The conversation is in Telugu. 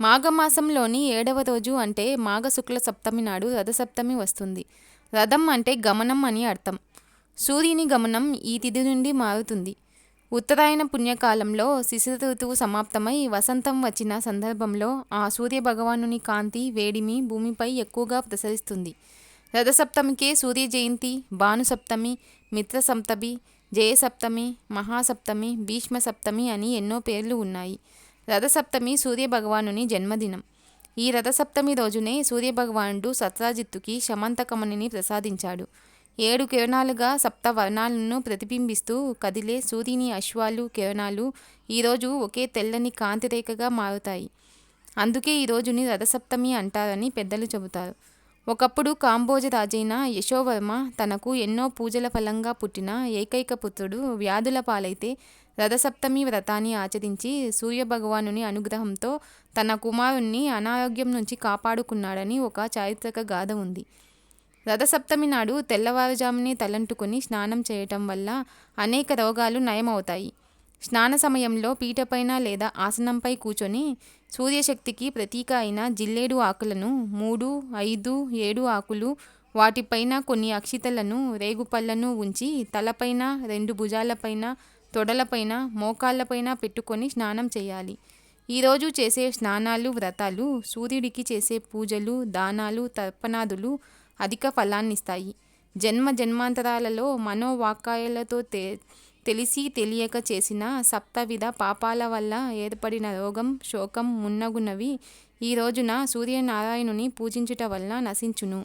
మాఘమాసంలోని ఏడవ రోజు అంటే మాఘ శుక్ల సప్తమి నాడు రథసప్తమి వస్తుంది. రథం అంటే గమనం అని అర్థం. సూర్యుని గమనం ఈ తిథి నుండి మారుతుంది. ఉత్తరాయణ పుణ్యకాలంలో శిశిర ఋతువు సమాప్తమై వసంతం వచ్చిన సందర్భంలో ఆ సూర్య భగవానుని కాంతి వేడిమి భూమిపై ఎక్కువగా ప్రసరిస్తుంది. రథసప్తమికే సూర్య జయంతి భానుసప్తమి మిత్ర సప్తమి జయసప్తమి మహాసప్తమి భీష్మ సప్తమి అని ఎన్నో పేర్లు ఉన్నాయి. రథసప్తమి సూర్యభగవానుని జన్మదినం. ఈ రథసప్తమి రోజునే సూర్యభగవానుడు సత్రాజిత్తుకి శమంతకమణిని ప్రసాదించాడు. ఏడు కిరణాలుగా సప్త వర్ణాలను ప్రతిబింబిస్తూ కదిలే సూర్యుని అశ్వాలు కిరణాలు ఈరోజు ఒకే తెల్లని కాంతిరేఖగా మారుతాయి. అందుకే ఈ రోజుని రథసప్తమి అంటారని పెద్దలు చెబుతారు. ఒకప్పుడు కాంబోజ రాజైన యశోవర్మ తనకు ఎన్నో పూజల ఫలంగా పుట్టిన ఏకైక పుత్రుడు వ్యాధుల పాలైతే రథసప్తమి వ్రతాన్ని ఆచరించి సూర్యభగవానుని అనుగ్రహంతో తన కుమారుణ్ణి అనారోగ్యం నుంచి కాపాడుకున్నాడని ఒక చారిత్రక గాథ ఉంది. రథసప్తమి నాడు తెల్లవారుజామునే తలంటుకొని స్నానం చేయటం వల్ల అనేక రోగాలు నయమవుతాయి. స్నాన సమయంలో పీటపైన లేదా ఆసనంపై కూర్చొని సూర్యశక్తికి ప్రతీక అయిన జిల్లేడు ఆకులను మూడు ఐదు ఏడు ఆకులు వాటిపైన కొన్ని అక్షితలను రేగుపళ్ళను ఉంచి తలపైన రెండు భుజాలపైన తొడలపైన మోకాళ్ళపైన పెట్టుకొని స్నానం చేయాలి. ఈరోజు చేసే స్నానాలు వ్రతాలు సూర్యుడికి చేసే పూజలు దానాలు తర్పణాదులు అధిక ఫలాన్నిస్తాయి. జన్మ జన్మాంతరాలలో మనోవాకాయలతో తె తెలిసి తెలియక చేసిన సప్తవిధ పాపాల వల్ల ఏర్పడిన రోగం శోకం మున్నగునవి ఈ రోజున సూర్యనారాయణుని పూజించుట వల్ల నశించును.